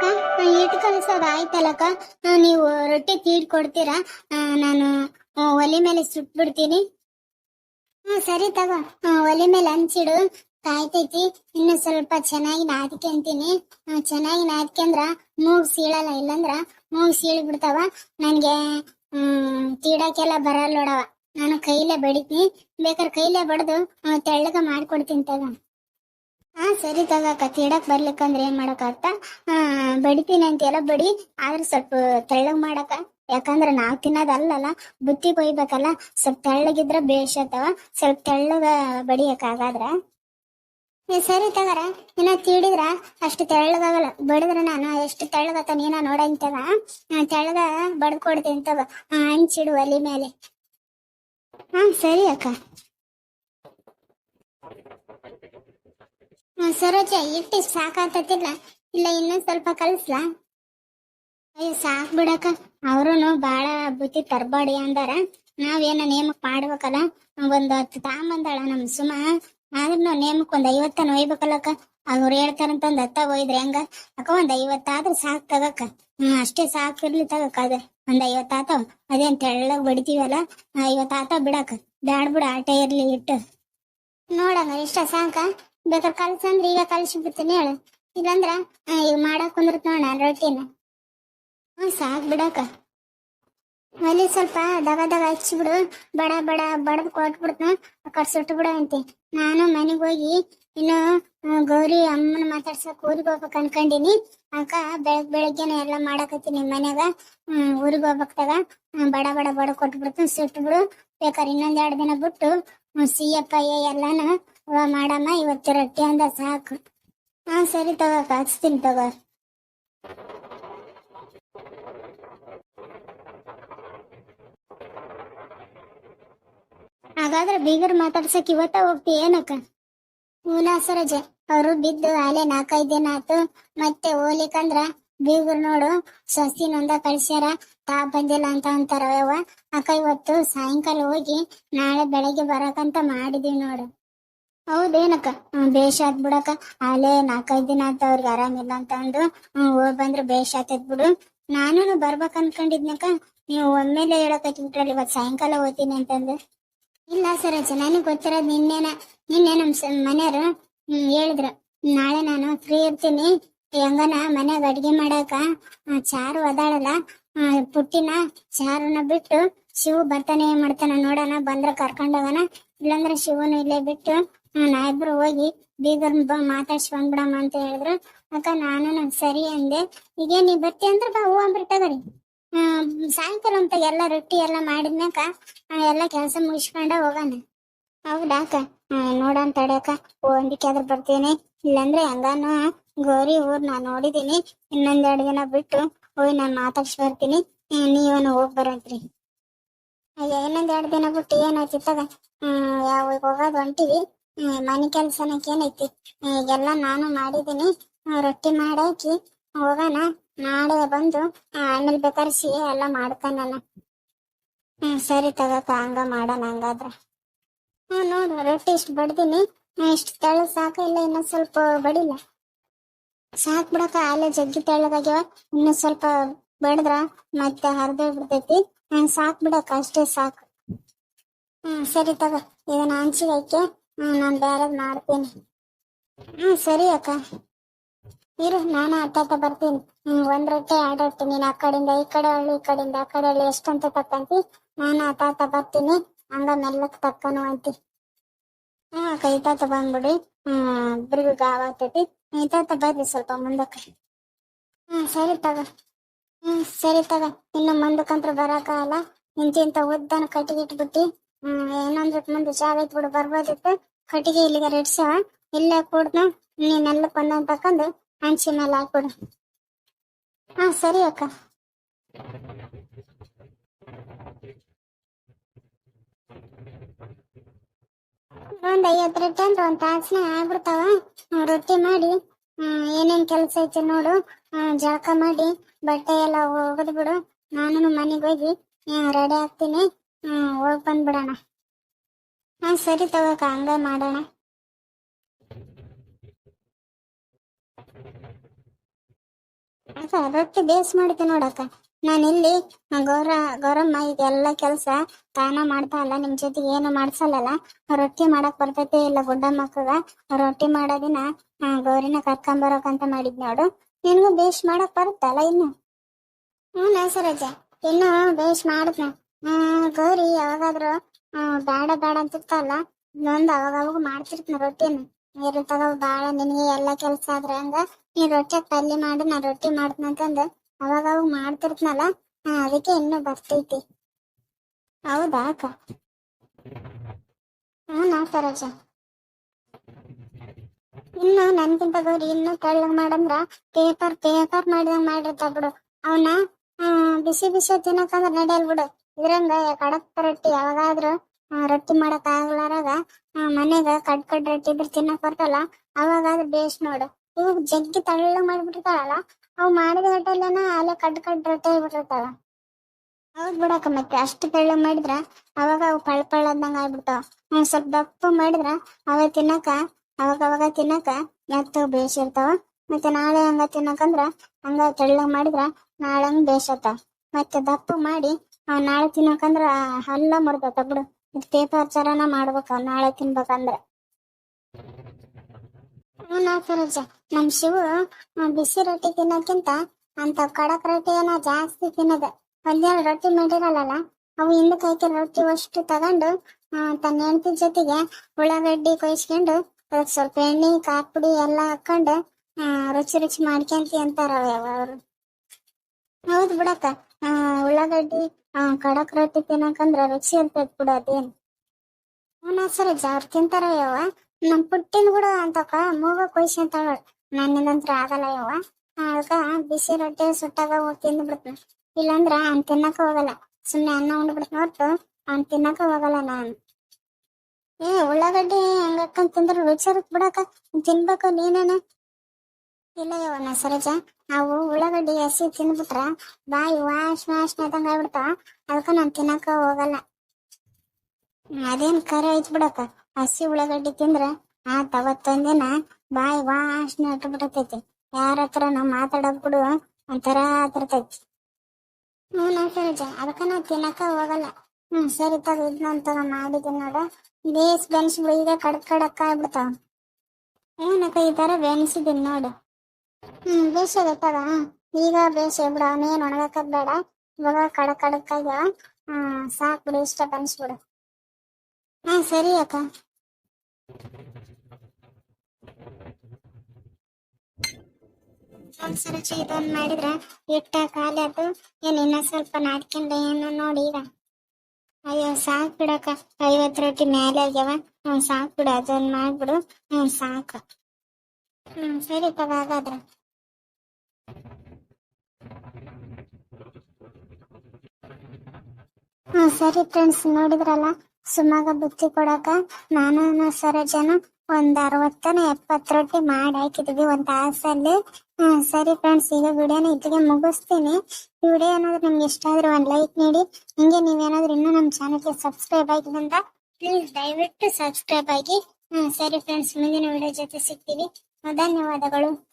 ಅಕ್ಕ ಇಟ್ಟು ಕಳ್ಸೋದು ಆಯ್ತಲ್ಲಕ್ಕ ನೀವು ರೊಟ್ಟಿ ತೀಡ್ ಕೊಡ್ತೀರಾ? ನಾನು ಒಲೆ ಮೇಲೆ ಸುಟ್ಬಿಡ್ತೀನಿ. ಹ್ಮ್, ಸರಿ ತಗೋ. ಒಲೆ ಮೇಲೆ ಹಂಚಿಡು. ಕಾಯ್ತೈತಿ. ಇನ್ನು ಸ್ವಲ್ಪ ಚೆನ್ನಾಗಿ ನಾದ್ಕೊಂತೀನಿ. ಚೆನ್ನಾಗಿ ನಾದ್ಕೊಂಡ್ರ ಮೂಗ್ ಸೀಳಲ್ಲ, ಇಲ್ಲಂದ್ರ ಮೂಗ್ ಸೀಳ್ ಬಿಡ್ತಾವ ನನ್ಗೆ, ಹ್ಮ್, ತೀಡಕ್ಕೆಲ್ಲ ಬರಲ್ಲ ನೋಡವ ನಾನು ಕೈಲೇ ಬಡಿತೀನಿ. ಬೇಕಾದ್ರೆ ಕೈಲೇ ಬಡ್ದು ತೆಳ್ಳಗ ಮಾಡ್ಕೊಡ್ತೀನಿ ತಗ. ಹಾ ಸರಿ ತಗಕ್ಕ ತೀಡಕ್ ಬರ್ಲಿಕ್ಕಂದ್ರೆ ಏನ್ ಮಾಡಕ್ಕಾಗ್ತ ಆ ಬಡಿತೀನಿ ಅಂತೆಲ್ಲ ಬಡಿ. ಆದ್ರೆ ಸ್ವಲ್ಪ ತೆಳ್ಳಗ್ ಮಾಡಕ ಯಾಕಂದ್ರೆ ನಾವ್ ತಿನ್ನೋದಲ್ಲಲ್ಲ ಬುತ್ತಿ ಕೊಯ್ಬೇಕಲ್ಲ ಸ್ವಲ್ಪ ತೆಳ್ಳಗಿದ್ರ ಬೇಷತ್ತವ ಸ್ವಲ್ಪ ತೆಳ್ಳಗ ಬಡಿಯಕ್ ಆಗಾದ್ರ ಏ, ಸರಿ ತಗರ. ಇನ್ನ ತೀಡಿದ್ರ? ಅಷ್ಟು ತೆಳ್ಳಗಾಗಲ್ಲ. ಬಡಿದ್ರ ನಾನು ಎಷ್ಟು ತೆಳ್ಳಗತ್ತ ನೀನ ನೋಡಂತವ ತೆಳ್ಳಗ ಬಡ್ದ್ ಕೊಡ್ತೀನಿ ಹಂಚಿಡು ಒಲಿ ಮೇಲೆ. ಹಾ ಸರಿ ಅಕ್ಕ. ಸರೋಜ ಇಟ್ಟು ಸಾಕಾತತಿಲ್ಲ? ಇಲ್ಲ, ಇನ್ನೊಂದ್ ಸ್ವಲ್ಪ ಕಲ್ಸ್ಲಾ? ಅಯ್ಯೋ, ಸಾಕ್ ಬಿಡಕ ಅವ್ರುನು ಬಾಳ ಬುತ್ತಿ ತರಬೇಡಿ ಅಂದಾರ. ನಾವೇನ ನೇಮಕ್ ಮಾಡ್ಬೇಕಲ್ಲ? ಒಂದ್ ಹತ್ತು ತಾಂಬಂದಾಳ ನಮ್ ಸುಮ. ಆದ್ರೂ ನಾವ್ ನೇಮಕ್ ಒಂದ್ ಐವತ್ತನ ಒಯ್ಬೇಕಲ್ಲಕ್ಕ? ಅವ್ರು ಹೇಳ್ತಾರಂತ ಒಂದ್ ಹತ್ತ ಒಯ್ದ್ರಿ ಹೆಂಗ? ಅಕ್ಕ, ಒಂದ್ ಐವತ್ತಾದ್ರೂ ಸಾಕ್ ತಗಕ್ಕ. ಹ್ಮ್, ಅಷ್ಟೇ ಸಾಕ್ ಇರ್ಲಿ ತಗಕ್ಕ, ಅದ. ಒಂದ್ ಐವತ್ತಾತವ್ ಅದೇನ್ ತೆಳ್ಳಗ್ ಬಡಿತೀವಲ್ಲ? ಐವತ್ತಾತ ಬಿಡಕ ಬ್ಯಾಡ್ ಬಿಡ, ಆಟ ಇರ್ಲಿ ಇಟ್ಟು. ನೋಡಂಗ ಇಷ್ಟ ಸಾಕ? ಬೇಕಾದ್ರೆ ಕಲ್ಸಂದ್ರೆ ಈಗ ಕಲ್ಸಿ ಬಿಡ್ತೀನಿ ಹೇಳು. ಇಲ್ಲಂದ್ರ ಈಗ ಮಾಡಕ್ ಕುಂದ್ರತ್ ನೋಡ ರೊಟ್ಟಿನ. ಹ್ಞೂ ಸಾಕ್ ಬಿಡಕ. ಅಲ್ಲಿ ಸ್ವಲ್ಪ ದಗ ದಗ ಹಚ್ಚಿಬಿಡು ಬಡ. ಬಡ ಬಡದ್ ಕೊಟ್ಬಿಡ್ತು ಕಡೆ ಸುಟ್ಟು ಬಿಡು ಅಂತೆ. ನಾನು ಮನೆಗೆ ಹೋಗಿ ಇನ್ನು ಗೌರಿ ಅಮ್ಮನ ಮಾತಾಡ್ಸಕ್ ಊರಿಗೆ ಹೋಗ್ಬೇಕು ಅನ್ಕೊಂಡಿನಿ. ಅಕ್ಕ ಬೆಳಗ್ ಬೆಳಗ್ಗೆನೆ ಎಲ್ಲ ಮಾಡಕತ್ತೀನಿ ಮನ್ಯಾಗ. ಊರಿಗೆ ಹೋಗ್ಬೇಕಾಗ ಬಡ ಬಡ ಬಡ ಕೊಟ್ಬಿಡ್ತು. ಸುಟ್ಟು ಬಿಡು. ಬೇಕಾದ್ರೆ ಇನ್ನೊಂದ್ ಎರಡು ದಿನ ಬಿಟ್ಟು ಸಿ ಸಿಯಪ್ಪ ಎಲ್ಲಾನು ಅವ ಮಾಡಮ್ಮ, ಇವತ್ತು ರೊಟ್ಟಿ ಅಂದ ಸಾಕು. ಹಾ, ಸರಿ ತಗೋ ಹಚ್ತೀನಿ ತಗೋ. ಹಾಗಾದ್ರೆ ಬೀಗರ್ ಮಾತಾಡ್ಸಕ್ ಇವತ್ತ ಹೋಗ್ತಿ ಏನಕ್ಕ? ಹೂನಾ ಅವರು ಬಿದ್ದು ಆಲೆ ನಾಲ್ಕೈದು ದಿನ ಆತು ಮತ್ತೆ ಹೋಲಿಕಂದ್ರ ಬೀಗರ್ ನೋಡು ಸೊಸಿನೊಂದ ಕಳ್ಸ್ಯಾರ, ತಾ ಬಂದಿಲ್ಲ ಅಂತ ಅಂತಾರ ಅಕ್ಕ, ಇವತ್ತು ಸಾಯಂಕಾಲ ಹೋಗಿ ನಾಳೆ ಬೆಳಗ್ಗೆ ಬರಕಂತ ಮಾಡಿದೀವಿ ನೋಡು. ಹೌದೇನಕ್ಕ? ಬೇಷ್ ಆತ್ ಬಿಡಕ್ಕ ಆಲೆ ನಾಲ್ಕೈದ್ ದಿನ ಅಂತ ಅವ್ರಿಗೆ ಆರಾಮಿಲ್ಲ ಅಂತ ಅಂದು. ಹೋಗ್ ಬಂದ್ರೆ ಬೇಷ್ ಆತದ್ ಬಿಡು. ನಾನು ಬರ್ಬೇಕ್ ಅನ್ಕೊಂಡಿದ್ನಕ್ಕ. ನೀವು ಒಮ್ಮೆಲೆ ಹೇಳಕತ್ಬಿಟ್ರಲ್ಲ ಇವತ್ ಸಾಯಂಕಾಲ ಹೋಗ್ತೀನಿ ಅಂತಂದು. ಇಲ್ಲ ಸರೋಜ ನನಗೆ ಗೊತ್ತಿರೋದು ನಿನ್ನೆನ ನಿನ್ನೆ ನಮ್ ಮನೆಯವರು ಹೇಳಿದ್ರು. ನಾಳೆ ನಾನು ಫ್ರೀ ಇರ್ತೀನಿ. ಹೆಂಗನ ಮನ್ಯಾಗ ಅಡ್ಗೆ ಮಾಡಾಕ ಚಾರು ಅದಾಳಲ್ಲ. ಆ, ಪುಟ್ಟಿನ ಚಾರುನ ಬಿಟ್ಟು ಶಿವು ಬರ್ತಾನೆ ಮಾಡ್ತಾನ ನೋಡೋಣ ಬಂದ್ರೆ ಕರ್ಕೊಂಡ್ ಇಲ್ಲಂದ್ರೆ ಇಲ್ಲಾಂದ್ರೆ ಶಿವನು ಇಲ್ಲೇ ಬಿಟ್ಟು ಆ, ಇಬ್ರು ಹೋಗಿ ಬೀಗರ್ ಮಾತಾಡ್ಸಿ ಬಂದ್ಬಿಡಮ್ಮ ಅಂತ ಹೇಳಿದ್ರು. ಅಕ್ಕ ನಾನು ಸರಿ ಅಂದೆ. ಈಗ ನೀ ಬರ್ತಿ ಅಂದ್ರೆ ಬಾ ಹೂ ಅಂಬ್ರಿ ತಗರಿ. ಆ ಸಾಯಂಕಾಲ ಅಂತ ಎಲ್ಲ ರೊಟ್ಟಿ ಎಲ್ಲ ಮಾಡಿದ್ಮ್ಯಾಕ ಎಲ್ಲ ಕೆಲಸ ಮುಗಿಸ್ಕೊಂಡ ಹೋಗೋಣ. ಹೌದಾಕ ನೋಡೋಣ ತಡ್ಯಾಕ ಆದ್ರೆ ಬರ್ತೀನಿ. ಇಲ್ಲಾಂದ್ರೆ ಹೆಂಗಾನು ಗೌರಿ ಊರ್ ನಾ ನೋಡಿದೀನಿ. ಇನ್ನೊಂದೆರಡು ದಿನ ಬಿಟ್ಟು ಹೋಗಿ ನಾನು ಮಾತಾಡ್ಸಿ ಬರ್ತೀನಿ. ನೀವೇನು ಹೋಗ್ ಬರಂತ್ರಿ ಅಯ್ಯ ಇನ್ನೊಂದೆರಡು ದಿನ ಬಿಟ್ಟು ಏನಾಯ್ತು ತಗ ಹ್ಮ್ ಯಾವ ಹೋಗೋದು ಹೊಂಟಿವಿ ಮನೆ ಕೆಲ್ಸನಕ್ಕೆ ಏನೈತಿ? ಈಗೆಲ್ಲ ನಾನು ಮಾಡಿದೀನಿ. ರೊಟ್ಟಿ ಮಾಡಾಕಿ ಹೋಗೋಣ. ನಾಳೆ ಬಂದು ಆಮೇಲೆ ಬೇಕಾದ್ರೆ ಸಿಹಿ ಎಲ್ಲ ಮಾಡ್ತಾನ ಹ್ಮ್, ಸರಿ ತಗೋಕ, ಹಂಗ ಮಾಡೋಣ ಹಂಗಾದ್ರೆ. ಹ್ಮ್, ನೋಡು, ರೊಟ್ಟಿ ಇಷ್ಟು ಬಡ್ದೀನಿ. ಇಷ್ಟು ತೆಳು ಸಾಕ ಇಲ್ಲ, ಇನ್ನೊಂದ್ ಸ್ವಲ್ಪ ಬಡಿಲ್ಲ. ಸಾಕ್ ಬಿಡಕ ಆಲೆ ಜಗ್ಗಿ ತೆಳ್ಳಗಾಗ್ಯಾವ. ಇನ್ನೂ ಸ್ವಲ್ಪ ಬಡದ್ರ ಮತ್ತೆ ಹರಿದು ಬಿಡ್ತೈತಿ. ಸಾಕ್ ಬಿಡಕ ಅಷ್ಟೇ ಸಾಕು. ಹ್ಮ್, ಸರಿ ತಗೋ. ಇದನ್ನ ಹಂಚಿಗೆ ಹ್ಮ್, ನಾನು ಬೇರೆದ್ ಮಾಡ್ತೀನಿ. ಹ್ಮ್, ಸರಿ ಅಕ್ಕ. ಇರು, ನಾನು ಅತ್ತ ಬರ್ತೀನಿ. ಹ್ಮ್, ಒಂದ್ ರೊಟ್ಟಿ, ಎರಡ್ ರೊಟ್ಟಿ. ನೀನ್ ಆ ಕಡೆಯಿಂದ ಈ ಕಡೆ ಹಳ್ಳಿ, ಈ ಕಡೆಯಿಂದ ಆ ಕಡೆ ಹಳ್ಳಿ, ಎಷ್ಟಂತ ತಕ್ಕಂತಿ? ನಾನು ಆಟಾಟ ಬರ್ತೀನಿ. ಹಂಗ ಮೆಲ್ಲಕ್ ತಕ್ಕನು ಅಂತಿ. ಹ್ಮ್ ಕೈ ತಾತ ಬಂದ್ಬಿಡಿ. ಹ್ಮ್, ಇಬ್ರಿಗೂ ಗಾವ ಆಗ್ತೈತಿ ತಾತ ಬರ್ರಿ ಸ್ವಲ್ಪ ಮುಂದಕ್ಕ. ಹ್ಮ್, ಸರಿ ತಗ. ಹ್ಮ್, ಸರಿ ತಗ. ಇನ್ನು ಮುಂದಕ್ಕಂತ್ರ ಬರಕಾಗಲ್ಲ ಇಂತಿಂತ ಉದ್ದನ ಕಟ್ಟಿಗೆ ಇಟ್ಬಿಟ್ಟಿ. ಹ್ಮ್ ಇನ್ನೊಂದ್ ಮುಂದೆ ಜಾಗ ಐತ್ಬಿಡು ಬರ್ಬೋದಿತ್ತು. ಕಟ್ಟಿಗೆ ಇಲ್ಲಿಗೆ ರೆಡ್ಸವ. ಇಲ್ಲೇ ಕೂಡ್ದು ನೀನೆಲ್ಲ ಒಂದೊಂದ್ ತಕೊಂಡು ಹಂಚಿ ಮೇಲೆ ಹಾಕ್ಬಿಡು. ಹಾ, ಸರಿ ಅಕ್ಕ. ಒಂದ್ ಐವತ್ತು ರೊಟ್ಟಿ ಅಂದ್ರೆ, ಒಂದ್ ತಾಸ್ನ ಆಗ್ಬಿಡ್ತಾವ. ರೊಟ್ಟಿ ಮಾಡಿ ಏನೇನ್ ಕೆಲ್ಸ ಐತಿ ನೋಡು. ಜಳಕ ಮಾಡಿ, ಬಟ್ಟೆ ಎಲ್ಲ ಒಗದ್ ಬಿಡು ನಾನು ಮನೆಗೆ ಹೋಗಿ ರೆಡಿ ಆಗ್ತೀನಿ. ಹ್ಮ್, ಹೋಗ್ ಬಂದ್ಬಿಡೋಣ. ಹಾ ಸರಿ ತಗೋಕ, ಹಂಗ ಮಾಡೋಣ. ಅಕ್ಕ ರೊಟ್ಟಿ ಬೇಸ್ ಮಾಡ್ತೀನಿ ನೋಡಕ್ಕ. ನಾನು ಇಲ್ಲಿ ಗೌರ, ಗೌರಮ್ಮ ಇದೆಲ್ಲ ಕೆಲಸ ತಾನ ಮಾಡ್ತಾ ಇಲ್ಲ, ನಿಮ್ ಜೊತೆ ಏನು ಮಾಡ್ಸಲ್ಲಲ್ಲ. ರೊಟ್ಟಿ ಮಾಡಕ್ ಬರ್ತೈತೆ ಇಲ್ಲ ಗುಡ್ಡಮ್ಮಕ್ಕಗ ರೊಟ್ಟಿ ಮಾಡೋದಿನ ದಿನ ಗೌರಿನ ಕರ್ಕೊಂಬರೋಕಂತ ಮಾಡಿದ್ ನೋಡು. ನಿನ್ಗೂ ಬೇಸ್ ಮಾಡಕ್ ಬರುತ್ತಲ್ಲ ಇನ್ನು? ಹ್ಞೂ ಸರೋಜ ಇನ್ನು ಬೇಸ್ ಮಾಡಿದ್ನ. ಆ, ಗೌರಿ ಯಾವಾಗಾದ್ರೂ ಬೇಡ ಬೇಡ ಅಂತಿರ್ತಾವಲ್ಲ ಇನ್ನೊಂದು ಅವಾಗ ಅವಾಗ ಮಾಡ್ತಿರ್ತನ ರೊಟ್ಟಿನ ನೀರು ತಗೋ ಬಾಳ ನಿನಗೆ ಎಲ್ಲ ಕೆಲಸ ಆದ್ರೆ ಹಂಗ ನೀ ರೊಟ್ಟಿ ಪಲ್ಯ ಮಾಡಿ ನಾ ರೊಟ್ಟಿ ಮಾಡ್ತೀನಿ ಅವಾಗ ಅವಾಗ ಮಾಡ್ತಿರ್ತನಲ್ಲ? ಅದಕ್ಕೆ ಇನ್ನು ಬರ್ತೈತಿ. ಹೌದಾ ಅಕ್ಕ? ಹ್ಮ್ ಸರೋಜ ಇನ್ನು ನನ್ಗಿಂತ ಗೌರಿ ಇನ್ನು ತೆಳ್ಳಗ್ ಮಾಡಂದ್ರ ಪೇಪರ್ ಪೇಪರ್ ಮಾಡಿದಂಗ ಮಾಡಿರ್ತಾವ ಬಿಡು. ಅವನ್ನ ಬಿಸಿ ಬಿಸಿ ತಿನ್ನಕಂದ್ರ ನಡೆಯಲ್ ಬಿಡು. ಇದ್ರಂಗ ಕಡಕ್ ರೊಟ್ಟಿ ಯಾವಾಗಾದ್ರೂ ರೊಟ್ಟಿ ಮಾಡಕ್ ಆಗ್ಲಾರಾಗ ಮನೆಗ ಕಡ್ ಕಡ್ ರೊಟ್ಟಿ ಇದ್ರ ತಿನ್ನಕ್ ಬರ್ತಲ್ಲ, ಅವಾಗಾದ್ರೂ ಬೇಸ್ ನೋಡು. ಇವಾಗ ಜಗ್ಗಿ ತಳ್ಳ ಮಾಡ್ಬಿಟ್ಟಿರ್ತಾಳಲ್ಲ, ಅವ್ ಮಾಡಿದ ಗಟ್ಟಲೆನ ಅಲ್ಲೇ ಕಡ್ ಕಡ್ ರೊಟ್ಟಿ ಆಗ್ಬಿಟ್ಟಿರ್ತಾಳ ಅವಾಗ ಬಿಡಕ್ಕ ಮತ್ತೆ ಅಷ್ಟು ತಳ್ಳ ಮಾಡಿದ್ರ ಅವಾಗ ಅವು ಪಳ್ ಪಳ್ ಅಂದಂಗ ಆಗ್ಬಿಡ್ತಾವ. ಸ್ವಲ್ಪ ದಪ್ಪ ಮಾಡಿದ್ರ ಅವ ತಿನ್ನಕ, ಅವಾಗ ಅವಾಗ ತಿನ್ನಕ ಮತ್ತು ಬೇಸ್ ಇರ್ತಾವ. ಮತ್ತೆ ನಾಳೆ ಹಂಗ ತಿನ್ನಕಂದ್ರ ಹಂಗ ತೆಳ್ಳಗ್ ಮಾಡಿದ್ರ ನಾಳೆ ಹಂಗ ಬೇಸತ್ತ ಮತ್ತೆ ದಪ್ಪ ಮಾಡಿ ನಾಳೆ ತಿನ್ನಕಂದ್ರ ಹಲ್ಲ ಮುರ್ದತ ಬಿಡು. ಪೇಪರ್ ಚರನ ಮಾಡ್ಬೇಕ ನಾಳೆ ತಿನ್ಬೇಕಂದ್ರ. ಹ್ಞೂ ನಮ್ ಶಿವು ಬಿಸಿ ರೊಟ್ಟಿ ತಿನ್ನೋಕ್ಕಿಂತ ಅಂತ ಕಡಕ್ ರೊಟ್ಟಿ ಏನ ಜಾಸ್ತಿ ತಿನ್ನದ. ಒಂದೆರಡು ರೊಟ್ಟಿ ಮಾಡಿರಲ್ಲ ಅವು ಹಿಂದಕ್ಕೆ ಕೈಕ ರೊಟ್ಟಿ ಅಷ್ಟು ತಗೊಂಡು ತನ್ನ ಹೆಂಡತಿ ಜೊತೆಗೆ ಉಳ್ಳಾಗಡ್ಡಿ ಕೊಯ್ಸ್ಕೊಂಡು ಅದಕ್ಕೆ ಸ್ವಲ್ಪ ಎಣ್ಣೆ, ಕಾಪುಡಿ ಪುಡಿ ಎಲ್ಲ ಹಾಕೊಂಡು ರುಚಿ ರುಚಿ ಮಾಡ್ಕೊಂತಿ ಅಂತಾರ ಅವರು. ಹೌದು ಬಿಡಕ್ಕ ಉಳ್ಳಾಗಡ್ಡಿ ಆ, ಕಡಕ್ ರೊಟ್ಟಿ ತಿನ್ನಕಂದ್ರ ರುಚಿ ಇರ್ತೈತ್ ಬಿಡು ಅದೇನ್. ಹ್ಞೂ ಸರೋಜ ಅವ್ರು ತಿಂತಾರ ಯವ್ವ. ನಮ್ ಪುಟ್ಟಿನ ಕೂಡ ಅಂತಕ ಮೂಗ ಕೊಯ್ಸ್ಕೊಂತಾಳ. ನನ್ನಿಂದಂತ್ರ ಆಗಲ್ಲ ಯವ್ವ. ಅದಕ್ಕ ಬಿಸಿ ರೊಟ್ಟಿ ಸುಟ್ಟಾಗ ಹೋಗಿ ತಿಂದು ಬಿಡ್ತೀನಿ ಇಲ್ಲಾಂದ್ರ ಅವ್ನ್ ತಿನ್ನಕ ಹೋಗಲ್ಲ. ಸುಮ್ನೆ ಅನ್ನ ಉಂಡ್ಬಿಡ್ತೀನಿ ಹೊರ್ತು ಅವ್ನ್ ತಿನ್ನಕ ಹೋಗಲ್ಲ ನಾನು. ಏ ಉಳ್ಳಾಗಡ್ಡಿ ಹಂಗಕ್ಕಂತ ತಿಂದ್ರೆ ರುಚಿ ಇರುತ್ತೆ ಬಿಡಕ್ಕ. ತಿನ್ಬೇಕು ನೀನೇನ? ಇಲ್ಲ ಯವ್ವ ಸರೋಜ, ನಾವು ಉಳ್ಳಾಗಡ್ಡಿ ಹಸಿ ತಿಂದ್ಬಿಟ್ರ ಬಾಯಿ ವಾಶ್ ವಾಶ್ ಆದಂಗ ಆಗ್ಬಿಡ್ತಾವ. ಅದಕ್ಕ ನಾನ್ ತಿನ್ನಕ ಹೋಗಲ್ಲ. ಅದೇನ್ ಕರೆ ಐತ್ ಬಿಡಕ್ಕ ಹಸಿ ಉಳ್ಳಾಗಡ್ಡಿ ತಿಂದ್ರ ಆ ತವತ್ತೊಂದಿನ ಬಾಯಿ ವಾಶ್ ಬಿಡತೈತಿ ಯಾರ ಹತ್ರ ನಾವ್ ಮಾತಾಡೋದ್ ಬಿಡು ಒಂಥರ ಆತಿರ್ತೈತಿ ಹ್ಞೂ ನಾ ಸರೋಜ ಅದಕ್ಕ ನಾ ತಿನ್ನಕ ಹೋಗಲ್ಲ. ಹ್ಮ್, ಸರಿ ತಗ ಇದನ್ನೊಂದ್ ತಗೋ ಮಾಡಿದ್ದೀನಿ ನೋಡ. ಬೇಸ್ ಬೆನ್ಸ್ ಈಗ ಕಡಕ್ ಕಡಕ್ ಆಗ್ಬಿಡ್ತಾವ. ಹ್ಞೂ ನಕ್ಕ ಈ ತರ ಬೆನ್ಸಿದ್ದೀನಿ ನೋಡು. ಹ್ಮ್ ಬೇಸದ ತಗ ಈಗ ಬೇಸ ಬಿಡು, ಅವನೇನ್ ಒಣಗಕ್ಕದ್ ಬೇಡ. ಇವಾಗ ಕಡಕ್ ಕಡಕ್ಕಾಗ ಹ್ಮ್, ಸಾಕ್ ಬಿಡು, ಇಷ್ಟ ಬೆನ್ಸ್ಬಿಡು ಹಾ, ಸರಿ ಅಕ್ಕ. ಸರಚಿ ಇದೊಂದ್ ಮಾಡಿದ್ರೆ ಇಟ್ಟ ಖಾಲಿ ಅದು, ಏನ್ ಇನ್ನ ಸ್ವಲ್ಪ ನಾದ್ಕೊಂಡ ಏನು ನೋಡಿ ಈಗ. ಅಯ್ಯೋ, ಸಾಕ್ ಬಿಡಕ್ಕ ಐವತ್ ರೊಟ್ಟಿ ಮೇಲೆ ಆಗ್ಯಾವ. ಹ್ಮ್, ಸಾಕ್ ಬಿಡು ಅದೊಂದ್ ಮಾಡ್ಬಿಡು. ಹ್ಮ್, ಸಾಕು. ಸರಿ ಹಾ ಸರಿ ಫ್ರೆಂಡ್ಸ್ ನೋಡಿದ್ರಲ್ಲ? ಸುಮಾಗ ಬುತ್ತಿ ಕೊಡಕ ನಾನು ಸರೋಜನ ಒಂದ್ ಅರವತ್ತನ ಎಪ್ಪತ್ ರೊಟ್ಟಿ ಮಾಡಿ ಹಾಕಿದ್ವಿ, ಒಂದ್ ತಾಸಲ್ಲಿ. ಹ್ಮ್, ಸರಿ ಫ್ರೆಂಡ್ಸ್ ಈಗ ವಿಡಿಯೋನ ಇಲ್ಲಿಗೆ ಮುಗಿಸ್ತೀನಿ. ವಿಡಿಯೋ ಏನಾದ್ರು ನಿಮ್ಗೆ ಇಷ್ಟ ಆದ್ರೆ ಒಂದ್ ಲೈಕ್ ನೀಡಿ. ಹಿಂಗೆ ನೀವೇನಾದ್ರೂ ಇನ್ನೂ ನಮ್ಮ ಚಾನಲ್ಗೆ ಸಬ್ಸ್ಕ್ರೈಬ್ ಆಗಿದ್ದಂತ ಪ್ಲೀಸ್ ದಯವಿಟ್ಟು ಸಬ್ಸ್ಕ್ರೈಬ್ ಆಗಿ. ಹ್ಮ್, ಸರಿ ಫ್ರೆಂಡ್ಸ್ ಮುಂದಿನ ವಿಡಿಯೋ ಜೊತೆ ಸಿಗ್ತೀವಿ ಧನ್ಯವಾದಗಳು.